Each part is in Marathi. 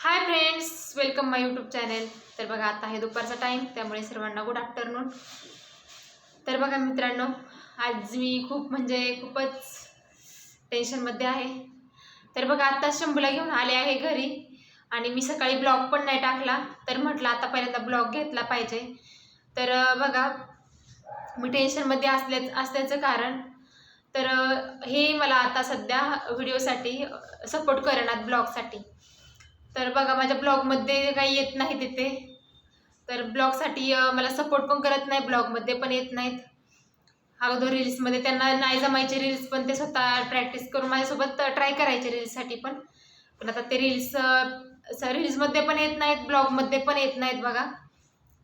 Hi friends welcome my YouTube channel तर बघा आता आहे दुपारचा टाईम त्यामुळे सर्वांना गुड आफ्टरनून तर बघा मित्रांनो आज मी खूप म्हणजे खूपच टेन्शनमध्ये आहे. तर बघा आता शंभूला घेऊन आले आहे घरी आणि मी सकाळी ब्लॉग पण नाही टाकला. तर म्हटलं आता पहिल्यांदा ब्लॉग घेतला पाहिजे. तर बघा मी टेन्शनमध्ये असल्या असल्याचं कारण. तर हे मला आता सध्या व्हिडिओसाठी सपोर्ट करणार ब्लॉगसाठी तर बघा माझ्या ब्लॉगमध्ये काही येत नाही तिथे. तर ब्लॉगसाठी मला सपोर्ट पण करत नाही ब्लॉगमध्ये पण येत नाहीत. अगोदर रील्समध्ये त्यांना नाही जमायचे रील्स पण ते स्वतः प्रॅक्टिस करून माझ्यासोबत ट्राय करायचे रील्ससाठी पण. पण आता ते रील्स रील्समध्ये पण येत नाहीत ब्लॉगमध्ये पण येत नाहीत बघा.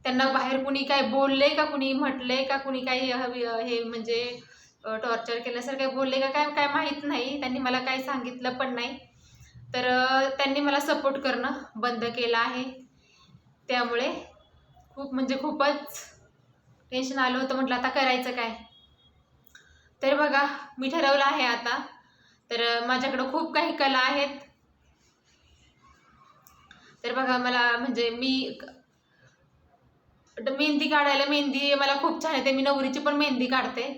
त्यांना बाहेर कुणी काय बोलले का कुणी म्हटले का कुणी काही हे म्हणजे टॉर्चर केल्यासारखं काही बोलले का काय काय माहीत नाही. त्यांनी मला काही सांगितलं पण नाही. तर त्यांनी मला सपोर्ट करणं बंद केलं आहे. त्यामुळे खूप म्हणजे खूपच टेन्शन आलं होतं. म्हटलं आता करायचं काय? तर बघा मी ठरवलं आहे आता. तर माझ्याकडं खूप काही कला आहेत. तर बघा मला म्हणजे मी मेहंदी काढायला मेहंदी मला खूप छान येते. मी नवरीची पण मेहंदी काढते.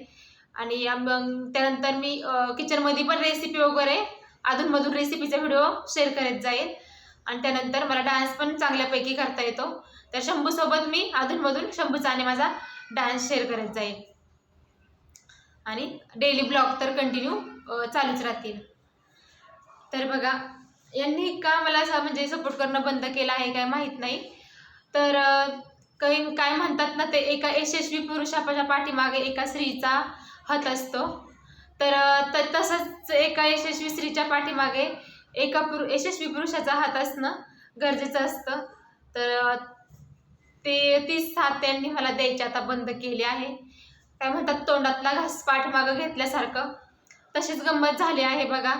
आणि मग त्यानंतर मी किचनमध्ये पण रेसिपी वगैरे अधूनमधून रेसिपीचा व्हिडिओ शेअर करत जाईल आणि त्यानंतर मला डान्स पण चांगल्यापैकी करता येतो. तर शंभूसोबत मी अधूनमधून शंभूचा आणि माझा डान्स शेअर करत जाईल आणि डेली ब्लॉग तर कंटिन्यू चालूच राहतील. तर बघा यांनी का मला असं म्हणजे सपोर्ट करणं बंद केलं आहे काय माहीत नाही. तर काही काय म्हणतात ना ते एका यशस्वी पुरुषाच्या पाठीमागे एका स्त्रीचा हात असतो. तर त तसंच एका यशस्वी स्त्रीच्या पाठीमागे एका पुरु यशस्वी पुरुषाचा हात असणं गरजेचं असतं. तर ते तीच साथ त्यांनी मला द्यायची आता बंद केली आहे. काय म्हणतात तोंडातला घास पाठीमागं घेतल्यासारखं. तशीच गंमत झाली आहे बघा.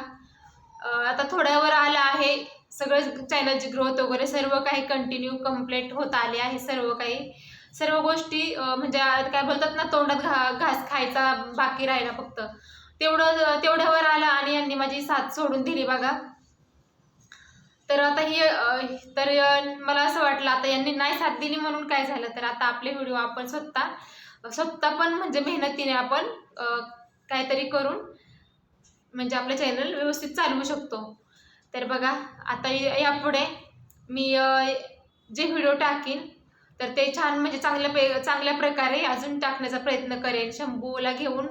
आता थोड्यावर आलं आहे. सगळं चॅनलची ग्रोथ वगैरे सर्व काही कंटिन्यू कंप्लीट होत आले आहे सर्व काही. सर्व गोष्टी म्हणजे काय बोलतात ना तोंडात घा घास खायचा बाकी राहिला फक्त. तेवढं तेवढ्यावर आलं आणि यांनी माझी साथ सोडून दिली बघा. तर आता ही तर मला असं वाटलं आता यांनी नाही साथ दिली म्हणून काय झालं? तर आता आपले व्हिडिओ आपण स्वतः स्वतः पण म्हणजे मेहनतीने आपण काहीतरी करून म्हणजे आपलं चॅनल व्यवस्थित चालवू शकतो. तर बघा आता यापुढे मी जे व्हिडिओ टाकीन तर ते छान म्हणजे चांगल्या पे चांगल्या प्रकारे अजून टाकण्याचा प्रयत्न करेन शंभूला घेऊन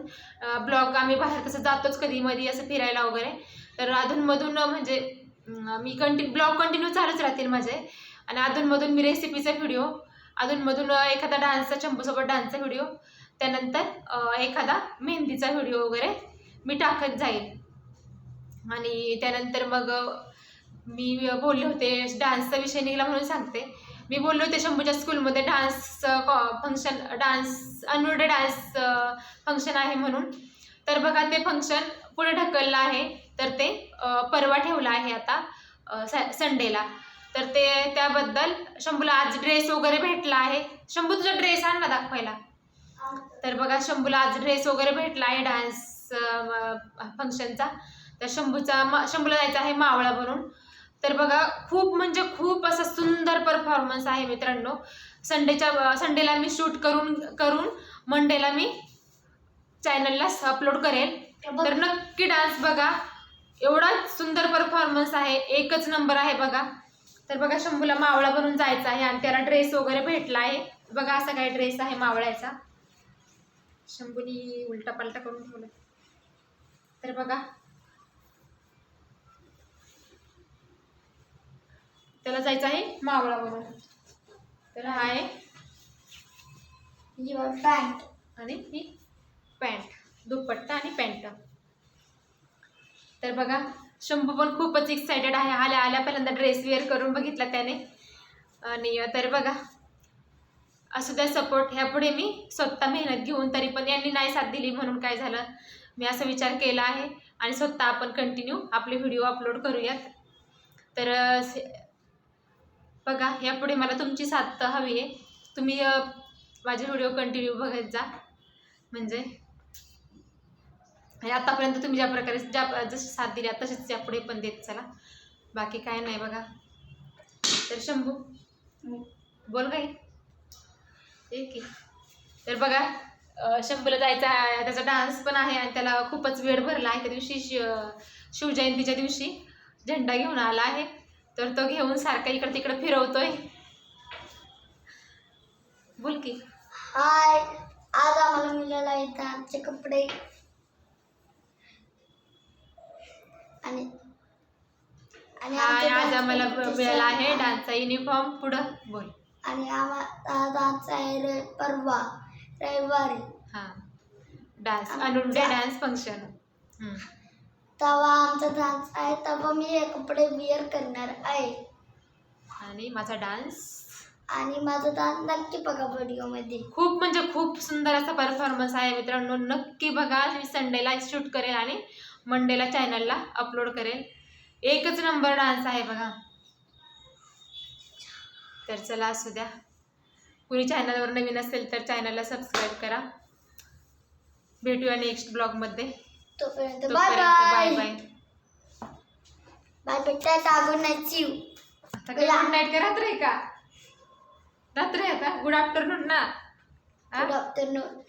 ब्लॉग आम्ही बाहेर तसं जातोच कधी मधी असं फिरायला वगैरे. तर अधूनमधून म्हणजे मी कंटिन्यू ब्लॉग कंटिन्यू चालूच राहतील माझे. आणि अधूनमधून मी रेसिपीचा व्हिडिओ अधूनमधून एखादा डान्सचा शंभूसोबत डान्सचा व्हिडिओ त्यानंतर एखादा मेहंदीचा व्हिडिओ वगैरे मी टाकत जाईल. आणि त्यानंतर मग मी बोलले होते डान्सचा विषय निघाला म्हणून सांगते. मी बोलले होते शंभूच्या स्कूलमध्ये डान्स फंक्शन डान्स अनुर्ड डान्स फंक्शन आहे म्हणून. तर बघा ते फंक्शन पुढे ढकललं आहे. तर ते परवा ठेवलं आहे आता स संडेला तर ते त्याबद्दल शंभूला आज ड्रेस वगैरे भेटला आहे. शंभू तुझा ड्रेस आण ना दाखवायला. तर बघा शंभूला आज ड्रेस वगैरे भेटला आहे डान्स फंक्शनचा तर शंभूचा मा शंभूला जायचं आहे मावळा बनून तर बघा खूप म्हणजे खूप असा सुंदर परफॉर्मन्स आहे मित्रांनो. संडेच्या संडेला मी शूट करून करून मंडेला मी चॅनलला अपलोड करेल तर नक्की डान्स बघा. एवढा सुंदर परफॉर्मन्स आहे. एकच नंबर आहे बघा. तर बघा शंभूला मावळा बनून जायचा आहे आणि त्याला ड्रेस वगैरे भेटला आहे. बघा असा काय ड्रेस आहे मावळ्याचा. शंभूनी उलटा पालटा करून ठेवला. तर बघा त्याला जायचं आहे मावळा बनून तर हा आहे युअर पॅन्ट आणि ही पॅन्ट दुपट्टा आणि पॅन्ट. तर बघा शंभू पण खूपच एक्सायटेड आहे. आल्या आल्या पहिल्यांदा ड्रेस वेअर करून बघितला त्याने. आणि तर बघा असू द्या सपोर्ट ह्यापुढे मी स्वतः मेहनत घेऊन तरी पण यांनी नाही साथ दिली म्हणून काय झालं? मी असा विचार केला आहे. आणि स्वतः आपण कंटिन्यू आपले व्हिडिओ अपलोड करूयात. तर बघा यापुढे मला तुमची साथ हवी आहे. तुम्ही माझे व्हिडिओ कंटिन्यू बघत जा. म्हणजे आतापर्यंत तुम्ही ज्या प्रकारे ज्या जशी साथ दिल्या तशीच यापुढे पण देत चला. बाकी काय नाही बघा. तर शंभू बोल काही ठीक आहे तर बघा शंभूला जायचा आहे त्याचा डान्स पण आहे आणि त्याला खूपच वेळ भरला आहे. त्या दिवशी शिव शिवजयंतीच्या दिवशी झेंडा घेऊन आला आहे. तर तो घेऊन सारखा इकडे तिकडे फिरवतोय. बोल की. हाय आज आम्हाला मिळाला आहेत आमचे कपडे. आणि आणि हाय आमचे आज dance आम्हाला मिळाला आहे डान्सचा युनिफॉर्म पुढं बोल. आणि आम्हाला डान्स आहे रे परवा रविवारी. हा. डान्स अनुंडे डान्स फंक्शन तेव्हा आमचा डान्स आहे तेव्हा मी हे कपडे विअर करणार आहे. आणि माझा डान्स आणि माझा डान्स नक्की बघा व्हिडिओमध्ये खूप म्हणजे खूप सुंदर असा परफॉर्मन्स आहे मित्रांनो. नक्की बघा मी संडेला शूट करेल आणि मंडेला चॅनलला अपलोड करेल. एकच नंबर डान्स आहे बघा. तर चला असू द्या. कुणी चॅनलवर नवीन असेल तर चॅनलला सबस्क्राईब करा. भेटूया नेक्स्ट ब्लॉगमध्ये तोपर्यंत बाय बाय बाय बाय भेटताय टागून नाही चिव आता गुड नाईट का रात्र आहे का? रात्र आहे आता? गुड आफ्टरनून ना? Good afternoon